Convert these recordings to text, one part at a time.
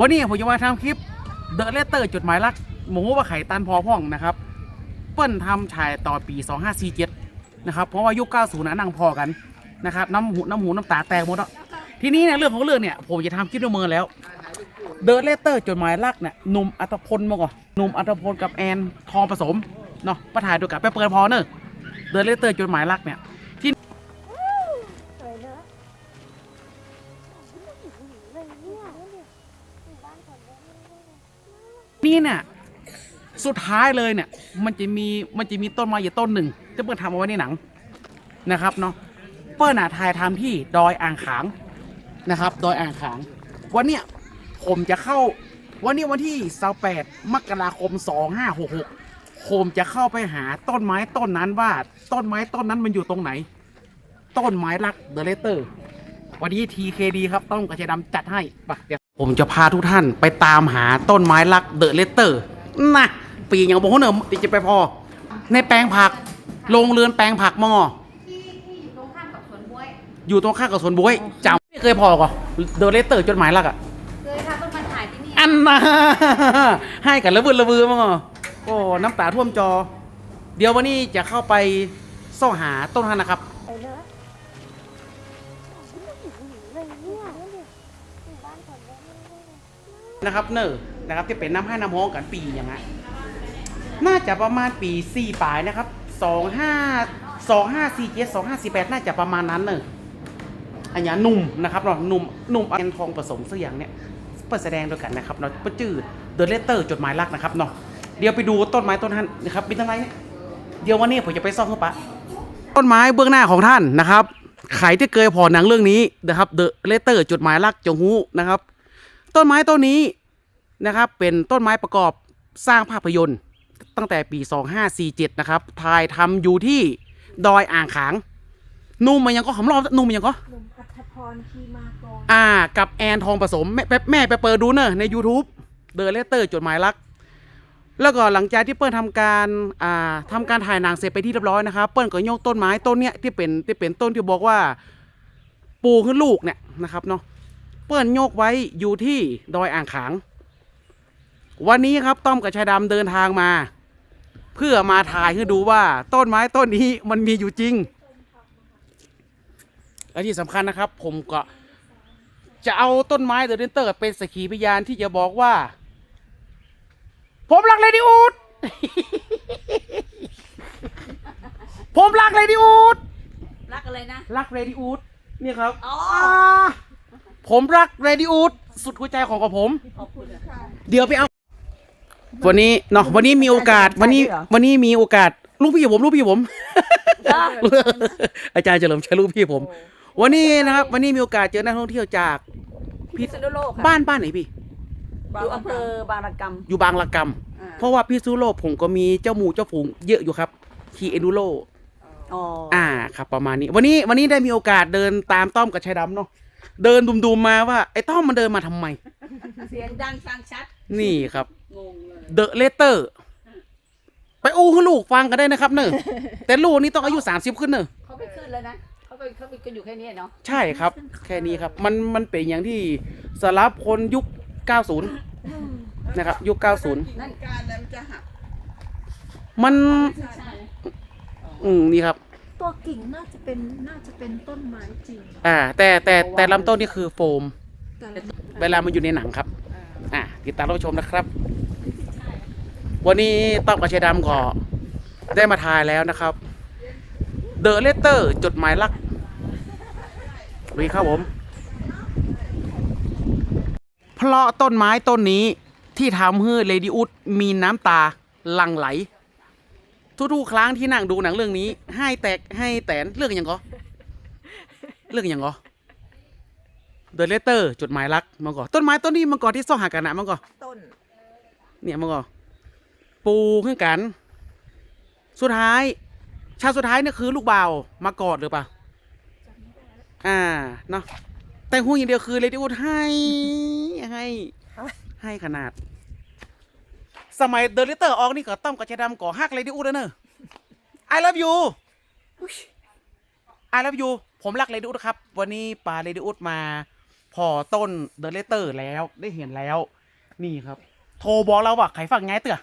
วันนี้ผมจะมาทำคลิปเดอะเลเตอร์จดหมายรัก หมูว่าไข่ตันพอพ่องนะครับ เปิ้ลทำฉายต่อปี 2547 นะครับ เพราะว่ายุค 90นะนั่งพอกันนะครับน้ำหูน้ำหูน้ำตาแตกหมดแล้วทีนี้เนี่ยเรื่องของเรื่องเนี่ยผมจะทำคลิปด้วยมือแล้ว เดอะเลเตอร์จดหมายรักเนี่ยหนุ่มอัตพลมาก่อนหนุ่มอัตพลกับแอนทองผสมเนาะประถ่ายด้วยกันไปเปิดพอเนอะเดอะเลเตอร์จดหมายรักเนี่ย นี่เนี่ยสุดท้ายเลยเนี่ย มันจะมีมันจะมีต้นไม้อยู่ต้นหนึ่งที่เปิ้ลทำเอาไว้ในหนังนะครับเนาะเปิ้ลน่ะถ่ายทำที่ดอยอ่างขางนะครับ ดอยอ่างขาง วันเนี้ยผมจะเข้า วันนี้วันที่28มกราคม 2566ผมจะเข้าไปหาต้นไม้ต้นนั้นว่า ต้นไม้ต้นนั้นมันอยู่ตรงไหน ต้นไม้รักเดอะเลเตอร์ วันนี้ TKD คดีครับ ต้องกระเชายดำจัดให้ไปเดี๋ยว ผมจะพาทุกท่านไปตามหาต้นไม้รักเดอะเลเตอร์นะปีอย่างบอกเนอะติจะไปพอ ในแปลงผักโรงเรือนแปลงผักมอตรงข้ามกับสวนบ้วยอยู่ตรงข้ามกับสวนบุ้ยจำไม่เคยพอก่อนเดอะเลเตอร์จดหมายรักอะเคยค่ะต้องมาถ่ายที่นี่อันนะให้กันระเบือระบือมั้งอะโอ้น้ำตาท่วมจอ เดี๋ยววันนี้จะเข้าไปซ่อหาต้นนั้นนะครับ นะครับเนอร์นะครับที่เป็นน้ำให้น้ำฮ้องกันปีอย่างนั้นน่าจะประมาณปีสี่ปลายนะครับสองห้าสองห้าสี่เจ็ดสองห้าสี่แปดน่าจะประมาณนั้นเนอะอันนี้หนุ่มนะครับเนาะหนุ่มหนุ่มอันทองผสมเสียงเนี่ยเปิดแสดงด้วยกันนะครับเนาะประจืดเดอะเลเตอร์จดหมายรักนะครับเนาะเดี๋ยวไปดูต้นไม้ต้นนั้นนะครับเป็นอะไรเนี่ยเดี๋ยววันนี้ผมจะไปซ่อมเข้าปะต้นไม้เบื้องหน้าของท่านนะครับใครที่เคยพอหนังเรื่องนี้นะครับเดอะเลเตอร์จดหมายรักจงฮู้นะครับ ต้นไม้ต้นนี้นะครับเป็นต้นไม้ประกอบสร้างภาพยนตร์ ตั้งแต่ปี 2547 นะครับถ่ายทำอยู่ที่ดอยอ่างขาง นุ่มมันยังก็หอมรอบนุ่มมันยังก็หนุ่มอัธพรคีมากรอ่า กับแอนทองผสมแม่แม่แม่ไปเปิดดูเนอะใน YouTube เดอะเลเตอร์จดหมายรัก แล้วก็หลังจากที่เปิ้ลทำการอ่าทำการถ่ายหนังเสร็จไปที่เรียบร้อยนะครับ เปิ้ลก็ยกต้นไม้ต้นเนี้ยที่เป็นที่เป็นต้นที่บอกว่า ปูขึ้นลูกเนี่ยนะครับเนาะ เปิ้ลโยกไว้อยู่ที่ดอยอ่างขาง วันนี้ครับต้อมกับชายดำเดินทางมา เพื่อมาถ่ายให้ดูว่าต้นไม้ต้นนี้มันมีอยู่จริง และที่สำคัญนะครับ ผมก็จะเอาต้นไม้เดอะเดนเตอร์เป็นสักขีพยานที่จะบอกว่า ผมรักเลดี้อูดผมรักเลดี้อูดรักอะไรนะ รักเรดิอูดนี่ครับอ๋อา ผมรักเรดิอูดสุดหัวใจของกับผมขอบคุณค่ะเดี๋ยวไปเอา วันนี้เนาะวันนี้มีโอกาสวันนี้ วันนี้มีโอกาสลูกพี่ผมลูกพี่ผม อาจารย์เฉลิมชัยลูกพี่ผม วันนี้นะครับ วันนี้มีโอกาสเจอนักท่องเที่ยวจากพิษณุโลกค่ะบ้านบ้านไหนพี่ อยู่อำเภอบางระกำอยู่บางละกอ่าำเพราะว่าพี่ซูโรผมก็มีเจ้าหมูเจ้าฝูงเยอะอยู่ครับขี่เอนูโรอ๋ออ่าครับประมาณนี้ วันนี้วันนี้ได้มีโอกาสเดินตามต้อมกับชายดำเนาะ เดินดุมๆมาว่า ไอ้ต้อมมันเดินมาทำไม เสียงดังฟังชัด นี่ครับ งงเลยเดอะเลเตอร์ไปอู้ให้ลูกฟังกันได้นะครับเนอะแต่ลูกนี่ต้องอายุสามสิบขึ้นเนอะเขาไปขึ้นแล้วนะ เขาไปเขาไปกันอยู่แค่นี้เนาะ ใช่ครับ แค่นี้ครับ มันมันเป็นอย่างที่สลับคนยุค 90 นะครับยุค90นั่นการแล้วมันจะหักมัน ใช่ อืมนี่ครับ ตัวกิ่งน่าจะเป็นน่าจะเป็นต้นไม้จริง อ่า แต่แต่แต่ลำต้นนี่คือโฟม แต่ละเวลามันอยู่ในหนังครับ อ่าติดตามรับชมนะครับ วันนี้ต้อมกับชายดำก็ได้มาทายแล้วนะครับเดอะเลเตอร์จดหมายรักวีครับผม เพราะต้นไม้ต้นนี้ที่ทำให้เลดี้อุดมีน้ำตาหลั่งไหล ทุกๆครั้งที่นั่งดูหนังเรื่องนี้ ให้แตกให้แตนเรื่องอย่างก็เรื่องอย่างก็เดอะเลเตอร์จดหมายรักมันก่อนต้นไม้ต้นนี้มันก่อนที่ซ่อหากันนะมันก่อนต้น เนี่ยมันก่อนปูขึ้นกัน สุดท้าย ชาติสุดท้ายเนี่ยคือลูกบ่าวมากอดหรือเปล่าอ่าเนาะแต่หูอย่างเดียวคือเลดี้วูดให้ให้ให้ขนาด สมัยเดอะเลเตอร์ออกนี่ก็ต้อมกับชายดำก่อฮักเลดี้วูดแล้วเนอะ I love you I love you ผมรักเลดี้วูดครับ วันนี้ปาเลดี้วูดมาพอต้นเดอะเลเตอร์แล้วได้เห็นแล้ว นี่ครับ โทรบอกเราว่าใครฟังย้ายเตือ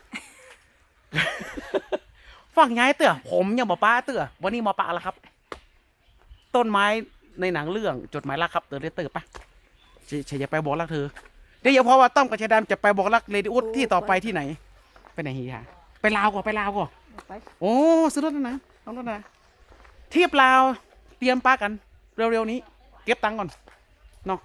ฟังย้ายเตือผมยังบอกป้าเตือวันนี้หมอป้าแล้วครับ ต้นไม้ในหนังเรื่องจดหมายรักครับเดอะเลเตอร์ปะเฉยๆอย่าไปบอกรักเธอ เดี๋ยวอย่าเพราะว่าต้อมกับชายดำจะไปบอกรักเรดิอุสที่ต่อไปที่ไหน ไปไหนฮีฮะไปลาวก่อนไปลาวก่อนไปโอ้ซื้อรถแล้วนะต้องรถนะเทียบลาวเตรียมปากัน เร็วๆนี้ เก็บตังค์ก่อนเนาะ